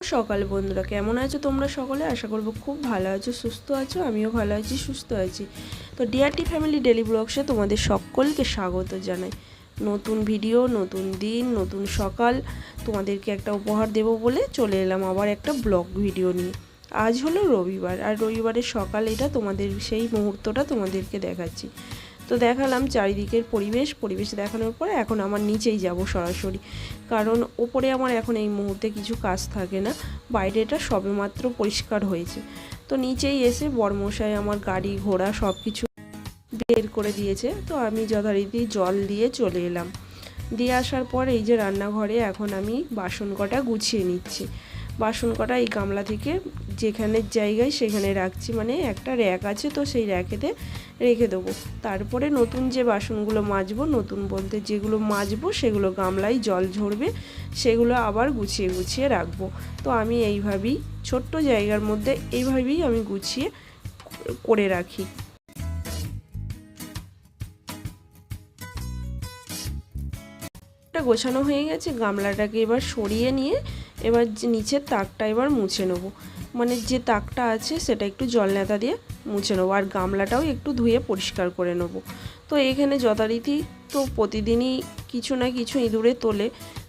সকাল বন্ধুরা, কেমন আছো তোমরা সকলে? আশা করব খুব ভালো আছো, সুস্থ আছো, আমিও ভালো আছি, সুস্থ আছি। তো ডিআরটি ফ্যামিলি ডেলি ব্লগসে তোমাদের সকলকে স্বাগত জানাই। নতুন ভিডিও নতুন দিন, নতুন সকাল, তোমাদেরকে একটা উপহার দেব বলে চলে এলাম আবার একটা ব্লগ ভিডিও নিয়ে। আজ হলো রবিবার, আর রবিবারের সকাল এটা তোমাদের, সেই মুহূর্তটা তোমাদেরকে দেখাচ্ছি। তো দেখালাম চারিদিকের পরিবেশ পরিবেশ দেখানোর পরে এখন আমার নিচেই যাব সরাসরি। কারণ ওপরে আমার এখন এই মুহূর্তে কিছু কাজ থাকে না, বাইরেটা সবেমাত্র পরিষ্কার হয়েছে। তো নিচেই এসে বরমশাই আমার গাড়ি ঘোড়া সব কিছু বের করে দিয়েছে, তো আমি যথারীতি জল দিয়ে চলে এলাম। দিয়ে আসার পর এই যে রান্নাঘরে এখন আমি বাসন কটা গুছিয়ে নিচ্ছি। বাসন কটা এই গামলা থেকে যেখানের জায়গায় সেখানে রাখছি। মানে একটা র্যাক আছে তো সেই র্যাকেতে রেখে দেবো। তারপরে নতুন যে বাসনগুলো মাজবো, নতুন বলতে যেগুলো মাজবো সেগুলো গামলায় জল ঝরবে, সেগুলো আবার গুছিয়ে গুছিয়ে রাখব। তো আমি এইভাবেই ছোট্ট জায়গার মধ্যে এইভাবেই আমি গুছিয়ে করে রাখি। গোছানো হয়ে গেছে, গামলাটাকে এবার সরিয়ে নিয়ে এবার যে নিচের তাকটা এবার মুছে নেব। মানে যে তাকটা আছে সেটা একটু জল নেতা দিয়ে মুছে নেব আর গামলাটাও একটু ধুয়ে পরিষ্কার করে নেব। তো এখানে যথারীতি তো প্রতিদিনই কিছু না কিছু ইঁদুরে তোলে।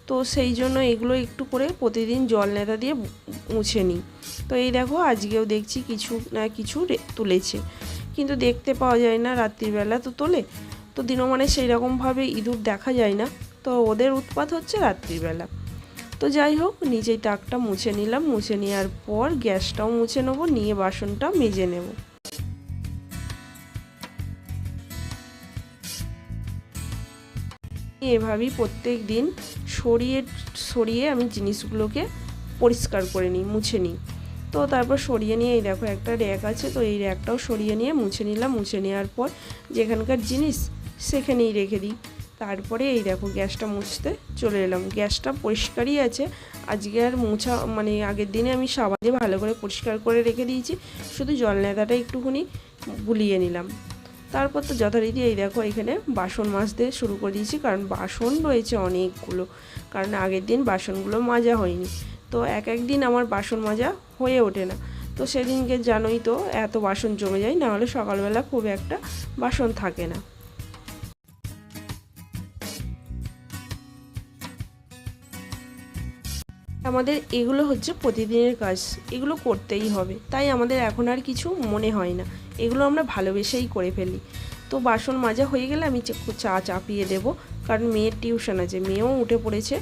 তো সেই জন্য এগুলো একটু করে প্রতিদিন জল নেতা দিয়ে মুছে নিই। তো এই দেখো আজকেও দেখছি কিছু না কিছু তুলেছে। কিন্তু দেখতে পাওয়া যায় না রাত্রিবেলা তো তোলে। তো দিনমানে সেই রকমভাবে ইঁদুর দেখা যায় না। তো ওদের উৎপাত হচ্ছে রাত্রিবেলা তো যাই হোক, নিজেই টাকটা মুছে নিলাম। মুছে নেওয়ার পর গ্যাসটাও মুছে নেব, নিয়ে বাসনটা মেজে নেব। এভাবেই প্রত্যেক দিন সরিয়ে সরিয়ে আমি জিনিসগুলোকে পরিষ্কার করে নিই, মুছে নিই। তো তারপর সরিয়ে নিয়ে, এই দেখো একটা র্যাক আছে, তো এই র্যাকটাও সরিয়ে নিয়ে মুছে নিলাম। মুছে নেওয়ার পর যেখানকার জিনিস, সেখানেই রেখে দিই। তারপরে এই দেখো গ্যাসটা মুছতে চলে এলাম। গ্যাসটা পরিষ্কারই আছে। আজকে আর মোছা মানে আগের দিনে আমি সাবান দিয়ে ভালো করে পরিষ্কার করে রেখে দিয়েছি। শুধু জল নেতাটা একটুখানি বুলিয়ে নিলাম। তারপর তো যথারীতি এই দেখো এখানে বাসন মাজতে শুরু করে দিয়েছি, কারণ বাসন রয়েছে অনেকগুলো। কারণ আগের দিন বাসনগুলো মাজা হয়নি। তো এক এক দিন আমার বাসন মাজা হয়ে ওঠে না। তো সেদিনকে জানোই তো, এত বাসন জমে যায়, নাহলে সকালবেলা খুব একটা বাসন থাকে না। আমাদের এগুলো হচ্ছে প্রতিদিনের কাজ। এগুলো করতেই হবে। তাই আমাদের এখন আর কিছু মনে হয় না। এগুলো আমরা ভালোবেসেই করে ফেলি। তো বাসন মাজা হয়ে গেলে আমি চা চাপিয়ে দেব। কারণ মেয়ের টিউশন আছে। মেয়েও উঠে পড়েছে।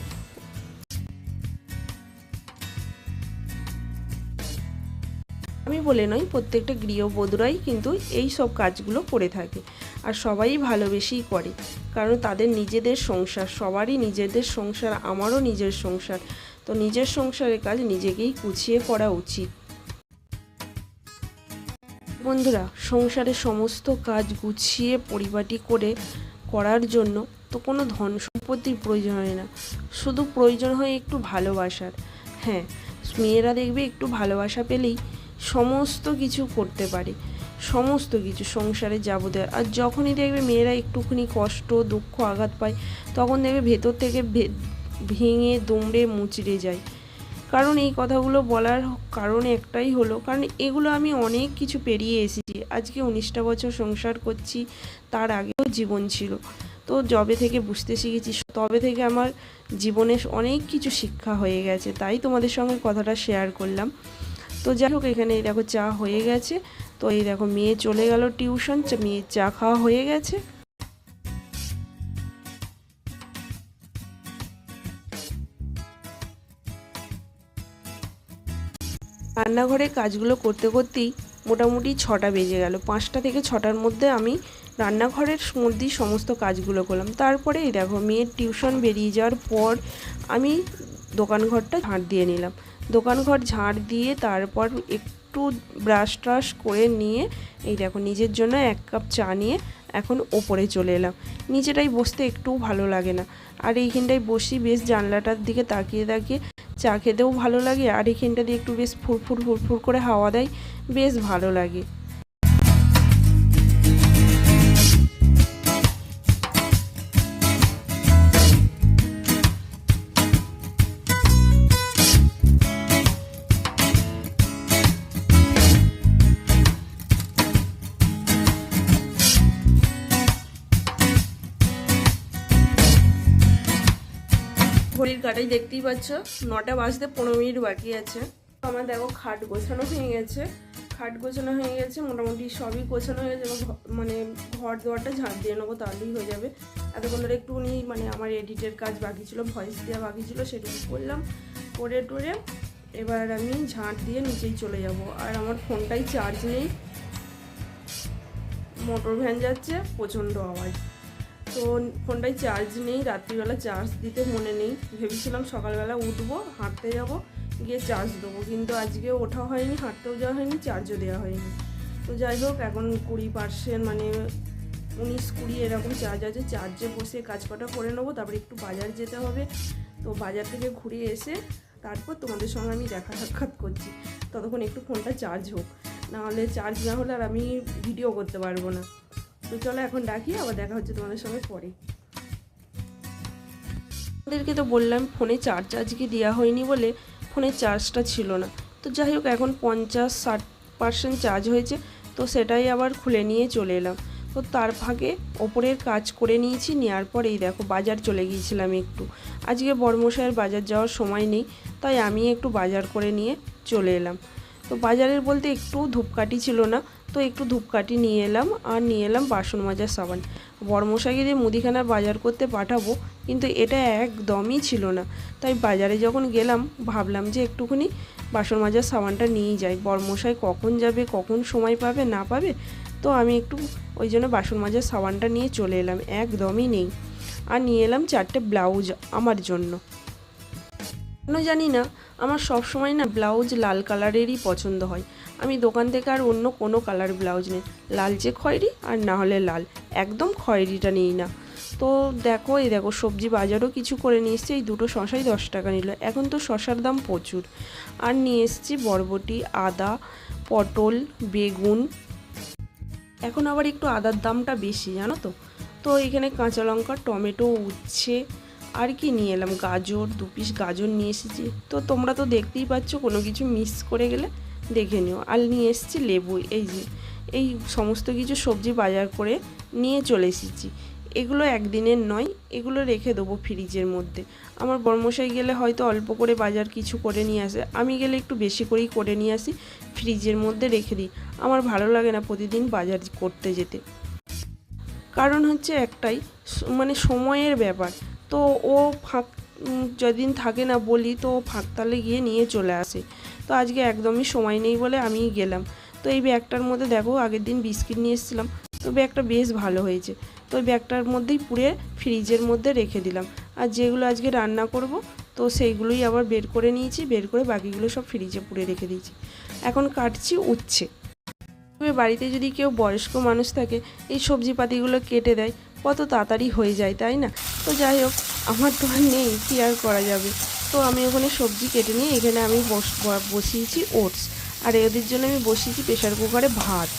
আমি বলে নই, প্রত্যেকটা গৃহবধূরাই কিন্তু এই সব কাজগুলো করে থাকে। আর সবাই ভালোবেসেই করে। কারণ তাদের নিজেদের সংসার, সবারই নিজেদের সংসার, আমারও নিজের সংসার। তো নিজের সংসারের কাজ নিজেকেই গুছিয়ে করা উচিত। বন্ধুরা, সংসারের সমস্ত কাজ গুছিয়ে পরিপাটি করে করার জন্য তো কোনো ধন সম্পত্তির প্রয়োজন হয় না। শুধু প্রয়োজন হয় একটু ভালোবাসার। হ্যাঁ মেয়েরা দেখবে একটু ভালোবাসা পেলেই সমস্ত কিছু করতে পারে। সমস্ত কিছু সংসারে যাবতীয়। আর যখনই দেখবে মেয়েরা একটুখানি কষ্ট, দুঃখ, আঘাত পায়, তখন দেখবে ভেতর থেকে ভেঙে দুমড়ে মুচড়ে যায়। কারণ এই কথাগুলো বলার কারণ একটাই হলো, কারণ এগুলো আমি অনেক কিছু পেরিয়ে এসেছি। আজকে উনিশটা বছর সংসার করছি, তার আগেও জীবন ছিল। তো জবে থেকে বুঝতে শিখেছি, তবে থেকে আমার জীবনে অনেক কিছু শিক্ষা হয়ে গেছে, তাই তোমাদের সঙ্গে কথাটা শেয়ার করলাম। তো যাই হোক, এখানে এই দেখো চা হয়ে গেছে। তো এই দেখো, মেয়ে চলে গেল টিউশন মেয়ের চা খাওয়া হয়ে গেছে। রান্নাঘরে কাজগুলো করতে করতেই মোটামুটি ছটা বেজে গেল। পাঁচটা থেকে ছটার মধ্যে আমি রান্নাঘরের মধ্যেই সমস্ত কাজগুলো করলাম। তারপরে এই দেখো, মেয়ের টিউশন বেরিয়ে যাওয়ার পর আমি দোকানঘরটা ঝাঁট দিয়ে নিলাম। দোকানঘর ঝাঁট দিয়ে তারপর একটু ব্রাশ ট্রাশ করে নিয়ে এই দেখো, নিজের জন্য এক কাপ চা নিয়ে এখন ওপরে চলে এলাম। নিচেটাই বসতে একটুও ভালো লাগে না। আর এইখানটায় বসি, বেশ জানলাটার দিকে তাকিয়ে তাকিয়ে চা খেতেও ভালো লাগে, আর এখানটা দিয়ে একটু বেশ ফুরফুর ফুরফুর করে হাওয়া দেয়, বেশ ভালো লাগে। ঘড়ির দেখতেই পাচ্ছ। নটা বাজতে পনেরো মিনিট বাকি আছে। আমার দেখো খাট গোছানো হয়ে গেছে। খাট গোছানো হয়ে গেছে, মোটামুটি সবই গোছানো হয়ে যাবে। মানে ঘর দোয়ারটা ঝাঁট দিয়ে নেব, তাহলেই হয়ে যাবে। এতক্ষণ ধরে একটুখানি মানে আমার এডিটের কাজ বাকি ছিল, ভয়েস দেওয়া বাকি ছিল, সেটুকু করলাম। করে টোরে এবার আমি ঝাঁট দিয়ে নিচেই চলে যাব। আর আমার ফোনটাই চার্জ নেই। মোটর ভ্যান যাচ্ছে, প্রচণ্ড আওয়াজ। তো ফোনটায় চার্জ নেই, রাত্রিবেলা চার্জ দিতে মনে নেই। ভেবেছিলাম সকালবেলা উঠবো, হাঁটতে যাব, গিয়ে চার্জ দেবো। কিন্তু আজকে ওঠা হয়নি, হাঁটতেও যাওয়া হয়নি চার্জও দেওয়া হয়নি। তো যাই হোক, এখন কুড়ি পার্সেন্ট মানে উনিশ কুড়ি এরকম চার্জ আছে। চার্জে বসে কাজ কটা করে নেব, তারপরে একটু বাজার যেতে হবে। তো বাজার থেকে ঘুরে এসে তারপর তোমাদের সঙ্গে আমি দেখা সাক্ষাৎ করছি। ততক্ষণ একটু ফোনটা চার্জ হোক। নাহলে চার্জ না হলে আর আমি ভিডিও করতে পারব না। তো চলো এখন ডাকি, আবার দেখা হচ্ছে তোমাদের সঙ্গে পরে। ওদেরকে তো বললাম, ফোনে চার্জ আজকে দেওয়া হয়নি বলে ফোনের চার্জটা ছিল না। তো যাই হোক, এখন পঞ্চাশ ষাট পার্সেন্ট চার্জ হয়েছে, তো সেটাই আবার খুলে নিয়ে চলে এলাম। তো তার ফাঁকে ওপরের কাজ করে নিয়েছি নেওয়ার পরেই দেখো বাজার চলে গিয়েছিলাম একটু। আজকে বর্মশায়ের বাজার যাওয়ার সময় নেই, তাই আমি একটু বাজার করে নিয়ে চলে এলাম। তো বাজারের বলতে একটু ধূপকাঠি ছিল না তো একটু ধূপকাঠি নিয়ে এলাম আর নিয়ে এলাম বাসন মাজার সাবান। বর্মশাইকে দিয়ে মুদিখানা বাজার করতে পাঠাবো, কিন্তু এটা একদমই ছিল না। তাই বাজারে যখন গেলাম, ভাবলাম যে একটুখানি বাসন মাজার সাবানটা নিয়েই যাই। বর্মশাই কখন যাবে, কখন সময় পাবে, না পাবে, তো আমি একটু ওই জন্য বাসন মাজার সাবানটা নিয়ে চলে এলাম। একদমই নেই। আর নিয়ে এলাম চারটে ব্লাউজ আমার জন্য। কেন জানি না আমার সব সময় না ব্লাউজ লাল কালারেরই পছন্দ হয়। আমি দোকান থেকে আর অন্য কোনো কালার ব্লাউজ নেই। লালচে খয়েরি আর না হলে লাল। একদম খয়েরিটা নিই না। তো দেখো, এই দেখো, সবজি বাজারও কিছু করে নিয়ে এসছি। এই দুটো শশাই দশ টাকা নিল। এখন তো শশার দাম প্রচুর। আর নিয়ে এসছি বরবটি, আদা, পটল, বেগুন। এখন আবার একটু আদার দামটা বেশি, জানো তো? তো এখানে কাঁচা লঙ্কা, টমেটো উচ্ছে আর কি নিয়ে এলাম? গাজর, দু পিস গাজর নিয়ে এসেছি। তো তোমরা তো দেখতেই পাচ্ছ, কোনো কিছু মিস করে গেলে দেখে নিও। আর নিয়ে এসেছি লেবু, এই যে, এই সমস্ত কিছু সবজি বাজার করে নিয়ে চলে এসেছি। এগুলো একদিনের নয়, এগুলো রেখে দেবো ফ্রিজের মধ্যে। আমার বর্মশাই গেলে হয়তো অল্প করে বাজার কিছু করে নিয়ে আসে। আমি গেলে একটু বেশি করেই করে নিয়ে আসি, ফ্রিজের মধ্যে রেখে দিই। আমার ভালো লাগে না প্রতিদিন বাজার করতে যেতে। কারণ হচ্ছে একটাই মানে সময়ের ব্যাপার। তো ও ফাঁক যেদিন থাকে না বলি, তো ফাঁকতালে গিয়ে নিয়ে চলে আসে। তো আজকে একদমই সময় নেই বলে আমিই গেলাম। তো এই ব্যাগটার মধ্যে দেখো, আগের দিন বিস্কিট নিয়ে এসেছিলাম। তো ব্যাগটা বেশ ভালো হয়েছে। তো ব্যাগটার মধ্যেই পুড়ে ফ্রিজের মধ্যে রেখে দিলাম। আর যেগুলো আজকে রান্না করব, তো সেইগুলোই আবার বের করে নিয়েছি, বের করে বাকিগুলো সব ফ্রিজে পুড়ে রেখে দিয়েছি। এখন কাটছি উচ্ছে। বাড়িতে যদি কেউ বয়স্ক মানুষ থাকে, এই সবজি পাতিগুলো কেটে দেয় কত তাড়াতাড়ি হয়ে যায়, তাই না? তো যাই হোক, আমার তো আর নেই, কী আর করা যাবে? তো আমি ওখানে সবজি কেটে নিয়ে এখানে আমি বসিয়েছি ওটস। আর এদের জন্য আমি বসিয়েছি প্রেশার কুকারে ভাত।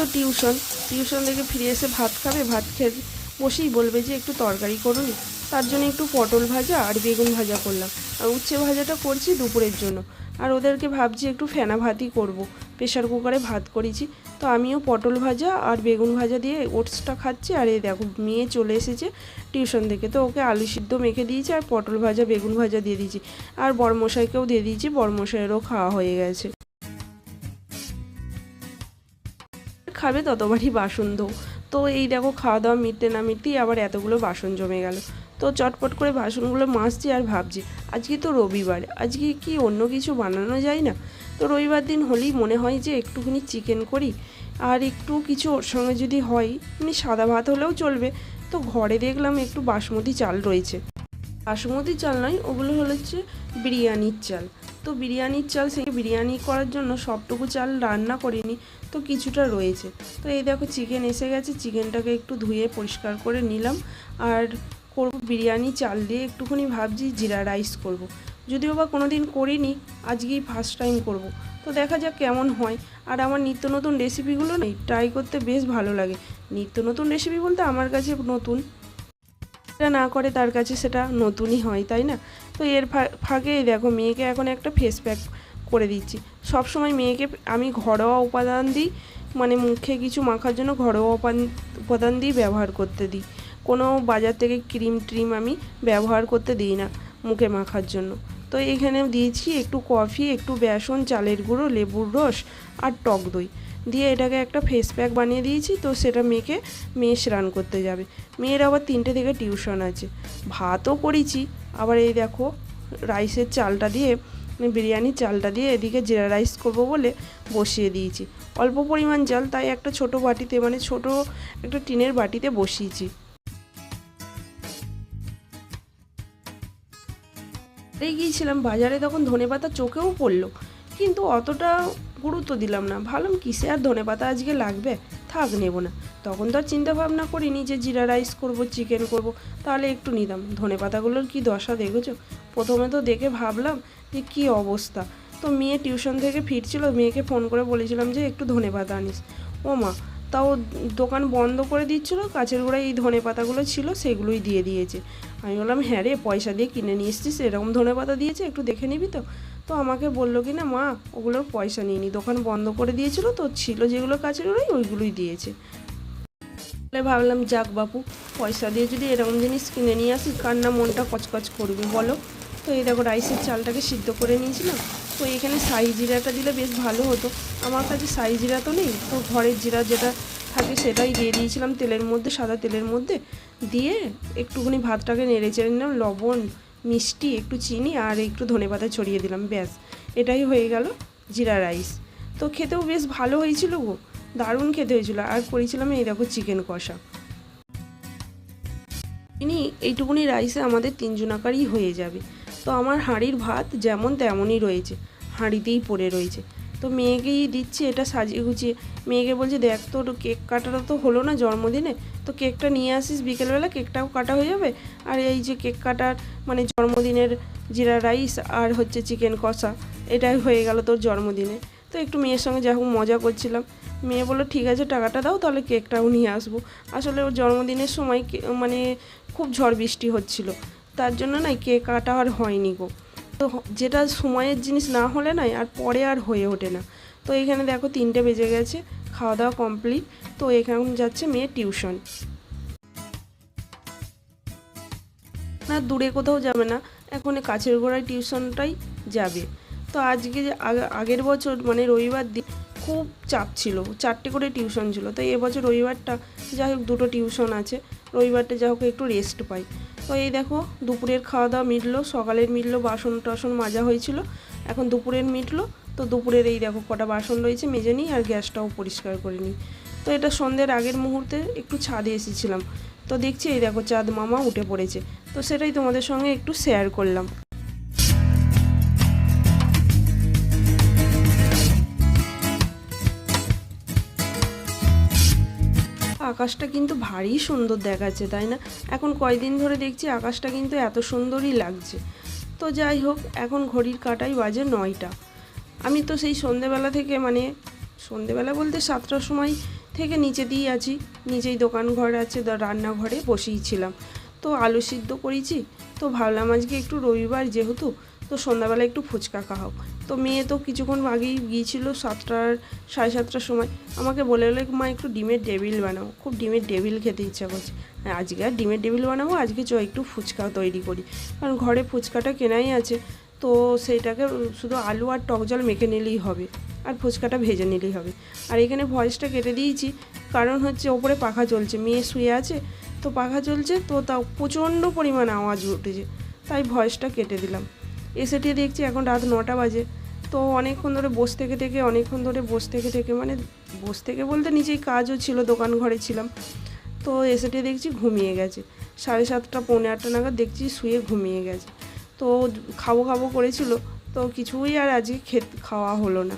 তো টিউশন। টিউশন থেকে ফিরে এসে ভাত খাবে, ভাত খেয়ে বসেই বলবে যে একটু তরকারি করুন। তার জন্য একটু পটল ভাজা আর বেগুন ভাজা করলাম। আর উচ্ছে ভাজাটা করছি দুপুরের জন্য। আর ওদেরকে ভাবছি একটু ফেনা ভাতই করব। প্রেশার কুকারে ভাত করেছি। তো আমিও পটল ভাজা আর বেগুন ভাজা দিয়ে ওটসটা খাচ্ছি। আর এই দেখো, মেয়ে চলে এসেছে টিউশন থেকে। তো ওকে আলু সিদ্ধ মেখে দিয়েছি আর পটল ভাজা, বেগুন ভাজা দিয়ে দিয়েছি। আর বরমশাইকেও দিয়ে দিয়েছি। বরমশাইয়েরও খাওয়া হয়ে গেছে। খাবে ততবারই বাসন ধো তো এই দেখো খাওয়া দাওয়া মিটতে না মিটতেই আবার এতগুলো বাসন জমে গেল। তো চটপট করে বাসনগুলো মাজছি আর ভাবছি, আজকে তো রবিবার, আজকে কি অন্য কিছু বানানো যায় না? তো রবিবার দিন হলেই মনে হয় যে একটুখানি চিকেন করি, আর একটু কিছু ওর সঙ্গে যদি হয় মানে সাদা ভাত হলেও চলবে। তো ঘরে দেখলাম একটু বাসমতি চাল রয়েছে। বাসমতি চাল নয়, ওগুলো হলো হচ্ছে বিরিয়ানির চাল। তো বিরিয়ানির চাল, সেই বিরিয়ানি করার জন্য সবটুকু চাল রান্না করিনি, তো কিছুটা রয়েছে। তো এই দেখো চিকেন এসে গেছে, চিকেনটাকে একটু ধুয়ে পরিষ্কার করে নিলাম। আর করব বিরিয়ানি চাল দিয়ে একটুখানি ভাবছি জিরা রাইস করব। যদিও বা কোনো দিন করিনি, আজকেই ফার্স্ট টাইম করব। তো দেখা যাক কেমন হয়। আর আমার নিত্য নতুন রেসিপিগুলো নেই ট্রাই করতে বেশ ভালো লাগে। নিত্য নতুন রেসিপি বলতে আমার কাছে নতুন। না করে তার কাছে সেটা নতুনই হয়, তাই না? তো এর ফাঁকে দেখো মেয়েকে এখন একটা ফেস প্যাক করে দিচ্ছি। সব সময় মেয়েকে আমি ঘরোয়া উপাদান দিই মানে মুখে কিছু মাখার জন্য ঘরোয়া উপাদান দিয়ে ব্যবহার করতে দিই। কোনো বাজার থেকে ক্রিম ট্রিম আমি ব্যবহার করতে দিই না মুখে মাখার জন্য। তো এখানে দিয়েছি একটু কফি, একটু বেসন, চালের গুঁড়ো, লেবুর রস আর টক দই। দিয়ে এটাকে একটা ফেস প্যাক বানিয়ে দিয়েছি, তো সেটা মেয়েকে মেয়ে স্নান করতে যাবে। মেয়ের আবার তিনটে থেকে টিউশন আছে। ভাতও করেছি আবার এই দেখো, রাইসের চালটা দিয়ে মানে বিরিয়ানির চালটা দিয়ে এদিকে জিরা রাইস করব বলে বসিয়ে দিয়েছি। অল্প পরিমাণ চাল তাই একটা ছোট বাটিতে মানে ছোট একটা টিনের বাটিতে বসিয়েছি। গিয়েছিলাম বাজারে, তখন ধনেপাতা চোখেও পড়ল। কিন্তু অতটা গুরুত্ব দিলাম না। ভাবলাম কিসে আর ধনেপাতা আজকে লাগবে? থাক নেব না। তখন তো আর চিন্তা ভাবনা করিনি যে জিরা রাইস করব, চিকেন করব। তাহলে একটু নিতাম। ধনেপাতাগুলোর কী দশা দেখেছ? প্রথমে তো দেখে ভাবলাম যে কী অবস্থা। তো মেয়ে টিউশন থেকে ফিরছিল, মেয়েকে ফোন করে বলেছিলাম যে একটু ধনেপাতা আনিস। ও মা, তাও দোকান বন্ধ করে দিচ্ছিল, কাছের গোড়ায় এই ধনে পাতাগুলো ছিল, সেগুলোই দিয়ে দিয়েছে। আমি বললাম হ্যাঁ রে, পয়সা দিয়ে কিনে নিয়ে এসছিস, এরকম ধনে পাতা দিয়েছে, একটু দেখে নিবি তো? তো আমাকে বলল কি না, মা ওগুলোর পয়সা নিয়ে নি। দোকান বন্ধ করে দিয়েছিল তো, ছিল যেগুলো কাছে গোড়ায় ওইগুলোই দিয়েছে। তাহলে ভাবলাম, যাক বাপু, পয়সা দিয়ে যদি এরকম জিনিস কিনে নিয়ে আসি, কার না মনটা কচকচ করবে বলো? তো এই দেখো, রাইসের চালটাকে সিদ্ধ করে নিয়েছিলাম। তো এখানে সাই জিরাটা দিলে বেশ ভালো হতো। আমার কাছে সাই জিরা তো নেই, তো ঘরের জিরা যেটা থাকে সেটাই দিয়ে দিয়েছিলাম তেলের মধ্যে, সাদা তেলের মধ্যে। দিয়ে একটুখানি ভাতটাকে নেড়ে চেড়ে নিলাম, লবণ মিষ্টি, একটু চিনি আর একটু ধনে পাতা ছড়িয়ে দিলাম, ব্যাস। এটাই হয়ে গেল জিরা রাইস। তো খেতেও বেশ ভালো হয়েছিল গো, দারুণ খেতে হয়েছিল। আর করেছিলাম এই দেখো চিকেন কষা। ইনি এইটুকুনি রাইসে আমাদের তিনজনাকারই হয়ে যাবে। তো আমার হাঁড়ির ভাত যেমন তেমনই রয়েছে, হাঁড়িতেই পড়ে রয়েছে। তো মেয়েকেই দিচ্ছি, এটা সাজিয়ে গুছিয়ে। মেয়েকে বলছে, দেখ তোর কেক কাটাটা তো হলো না জন্মদিনে। তো কেকটা নিয়ে আসিস বিকেলবেলা, কেকটাও কাটা হয়ে যাবে। আর এই যে কেক কাটার মানে জন্মদিনের জিরা রাইস আর হচ্ছে চিকেন কষা, এটাই হয়ে গেল তোর জন্মদিনে। তো একটু মেয়ের সঙ্গে যা হোক মজা করছিলাম। মেয়ে বলল, ঠিক আছে, টাকাটা দাও, তাহলে কেকটাও নিয়ে আসব। আসলে ওর জন্মদিনের সময় মানে খুব ঝড় বৃষ্টি হচ্ছিল। তার জন্য না কেক কাটা আর হয়নি গো। তো যেটা সময়ের জিনিস না হলে না আর পরে আর হয়ে ওঠে না। তো এখানে দেখো তিনটে বেজে গেছে, খাওয়া দাওয়া কমপ্লিট তো এখন যাচ্ছে মেয়ে টিউশন না, দূরে কোথাও যাবে না, এখন কাছের গোড়ায় টিউশনটাই যাবে। তো আজকে আগের বছর মানে রবিবার দিন খুব চাপ ছিল, চারটে করে টিউশন ছিল। তো এবছর রবিবারটা যাই হোক দুটো টিউশন আছে, রবিবারটা যাই হোক একটু রেস্ট পাই। তো এই দেখো, দুপুরের খাওয়া দাওয়া মিটলো, সকালের মিটলো, বাসন টাসন মাজা হয়েছিল। এখন দুপুরের মিটলো, তো দুপুরের এই দেখো কটা বাসন রয়েছে, মেজে নিই আর গ্যাসটাও পরিষ্কার করে নিই। তো এটা সন্ধ্যের আগের মুহূর্তে একটু ছাদে এসেছিলাম। তো দেখছি এই দেখো চাঁদ মামা উঠে পড়েছে। তো সেটাই তোমাদের সঙ্গে একটু শেয়ার করলাম। আকাশটা কিন্তু ভারী সুন্দর দেখাচ্ছে, তাই না? এখন কয়দিন ধরে দেখছি আকাশটা কিন্তু এত সুন্দরই লাগছে। তো যাই হোক, এখন ঘড়ির কাটাই বাজে নয়টা। আমি তো সেই সন্ধেবেলা থেকে মানে সন্ধেবেলা বলতে সাতটার সময় থেকে নিচেতেই আছি। নিচেই দোকান ঘর আছে রান্নাঘরে বসেই ছিলাম। তো আলু সিদ্ধ করেছি। তো ভাবলাম আজকে একটু রবিবার যেহেতু তো সন্ধ্যাবেলা একটু ফুচকা খাওয়াও তো মেয়ে তো কিছুক্ষণ আগেই গিয়েছিল সাতটার সাড়ে সাতটার সময়। আমাকে বলে এলো মা একটু ডিমের টেবিল বানাও। খুব ডিমের টেবিল খেতে ইচ্ছা করছে। হ্যাঁ, আজকে আর ডিমের টেবিল বানাবো আজকে চ একটু ফুচকা তৈরি করি। কারণ ঘরে ফুচকাটা কেনাই আছে। তো সেইটাকে শুধু আলু আর টক জল মেখে নিলেই হবে আর ফুচকাটা ভেজে নিলেই হবে। আর এখানে ভয়েসটা কেটে দিয়েছি কারণ হচ্ছে ওপরে পাখা চলছে মেয়ে শুয়ে আছে তো পাখা চলছে তো তাও প্রচণ্ড পরিমাণ আওয়াজ উঠেছে তাই ভয়েসটা কেটে দিলাম। এসে টিয়ে দেখছি এখন রাত নটা বাজে। তো অনেকক্ষণ ধরে বসে থেকে থেকে, অনেকক্ষণ ধরে বসে থেকে থেকে মানে বসে থেকে বলতে নিজেই কাজও ছিল, দোকান ঘরে ছিলাম। তো এসে টিয়ে দেখছি ঘুমিয়ে গেছে। সাড়ে সাতটা, পৌনে আটটা নাগাদ দেখছি শুয়ে ঘুমিয়ে গেছে। তো খাব খাব করেছিল, তো কিছুই আর আজকে খেত, খাওয়া হলো না।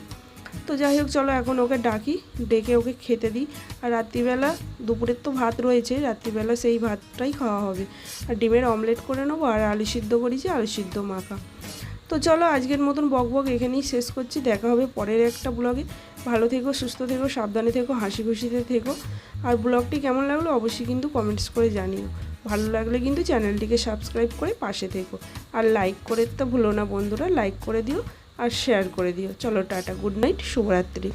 তো যাই হোক, চলো এখন ওকে ডাকি, ডেকে ওকে খেতে দিই। আর রাত্রিবেলা দুপুরের তো ভাত রয়েছে, রাত্রিবেলা সেই ভাতটাই খাওয়া হবে। আর ডিমের অমলেট করে নেব, আর আলু সিদ্ধ করেছি, আলু সিদ্ধ মাখা। তো চলো আজকের মতন বক বক এখানেই শেষ করছি। দেখা হবে পরের একটা ব্লগে। ভালো থেকো, সুস্থ থেকো, সাবধানে থেকো, হাসি খুশিতে থেকো। আর ব্লগটি কেমন লাগল অবশ্যই কিন্তু কমেন্টস করে জানিও। ভালো লাগলে কিন্তু চ্যানেলটিকে সাবস্ক্রাইব করে পাশে থেকো। আর লাইক করে তো ভুলো না বন্ধুরা লাইক করে দিও আর শেয়ার করে দিও। চলো টাটা গুড নাইট শুভরাত্রি।